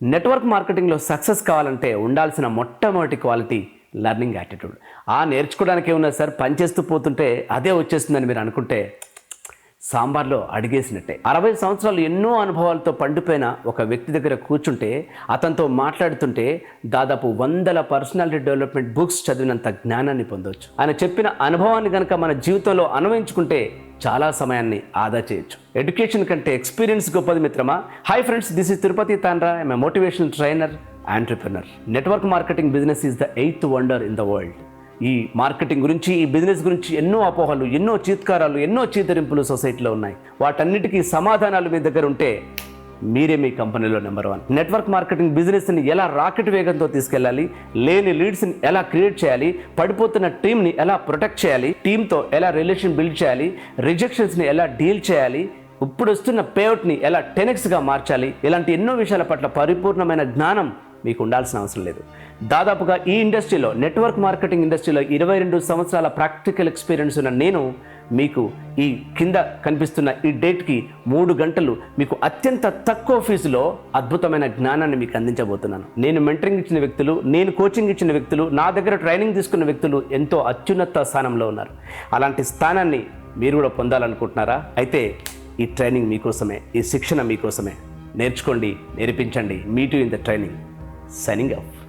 Network మార్కెటింగ్లో success కావాలంటే ఉండాల్సిన మొట్టమొదటి క్వాలిటీ లర్నింగ్ యాటిట్యూడ్. ఆ నేర్చుకోవడానికి ఏమన్నా సార్ పనిచేస్తూ పోతుంటే అదే వచ్చేస్తుందని మీరు అనుకుంటే సాంబార్లో అడిగేసినట్టే. అరవై సంవత్సరాలు ఎన్నో అనుభవాలతో పండిపోయిన ఒక వ్యక్తి దగ్గర కూర్చుంటే అతనితో మాట్లాడుతుంటే దాదాపు వందల పర్సనాలిటీ డెవలప్మెంట్ బుక్స్ చదివినంత జ్ఞానాన్ని పొందవచ్చు ఆయన చెప్పిన అనుభవాన్ని కనుక మన జీవితంలో అన్వయించుకుంటే చాలా సమయాన్ని ఆదా చేయొచ్చు. ఎడ్యుకేషన్ కంటే ఎక్స్పీరియన్స్ గొప్పది మిత్రమా? Hi friends this is Tirupati Tandra I'm motivational trainer entrepreneur network marketing business is the eighth wonder in the world ఈ మార్కెటింగ్ గురించి ఈ బిజినెస్ గురించి ఎన్నో అపోహలు ఎన్నో చీత్కారాలు ఎన్నో చీతరింపులు సొసైటీలో ఉన్నాయి. వాటన్నిటికీ సమాధానాలు మీ దగ్గర ఉంటే మీరే మీ కంపెనీలో నెంబర్ వన్. నెట్వర్క్ మార్కెటింగ్ బిజినెస్ని ఎలా రాకెట్ వేగంతో తీసుకెళ్ళాలి లేని లీడ్స్ని ఎలా క్రియేట్ చేయాలి పడిపోతున్న టీంని ఎలా ప్రొటెక్ట్ చేయాలి టీంతో ఎలా రిలేషన్ బిల్డ్ చేయాలి రిజెక్షన్స్ని ఎలా డీల్ చేయాలి ఇప్పుడు వస్తున్న పేఅవుట్ని ఎలా టెనెక్స్గా మార్చాలి ఇలాంటి ఎన్నో విషయాల పట్ల పరిపూర్ణమైన జ్ఞానం మీకు ఉండాల్సిన అవసరం లేదు. దాదాపుగా ఈ ఇండస్ట్రీలో నెట్వర్క్ మార్కెటింగ్ ఇండస్ట్రీలో ఇరవై రెండు సంవత్సరాల ప్రాక్టికల్ ఎక్స్పీరియన్స్ ఉన్న నేను మీకు ఈ కింద కనిపిస్తున్న ఈ డేట్కి మూడు గంటలు మీకు అత్యంత తక్కువ ఫీజులో అద్భుతమైన జ్ఞానాన్ని మీకు అందించబోతున్నాను. నేను మెంటరింగ్ ఇచ్చిన వ్యక్తులు నేను కోచింగ్ ఇచ్చిన వ్యక్తులు నా దగ్గర ట్రైనింగ్ తీసుకున్న వ్యక్తులు ఎంతో అత్యున్నత స్థానంలో ఉన్నారు. అలాంటి స్థానాన్ని మీరు కూడా పొందాలనుకుంటున్నారా? అయితే ఈ ట్రైనింగ్ మీకోసమే ఈ శిక్షణ మీకోసమే. నేర్చుకోండి నేర్పించండి. మీ to in the training. Signing off.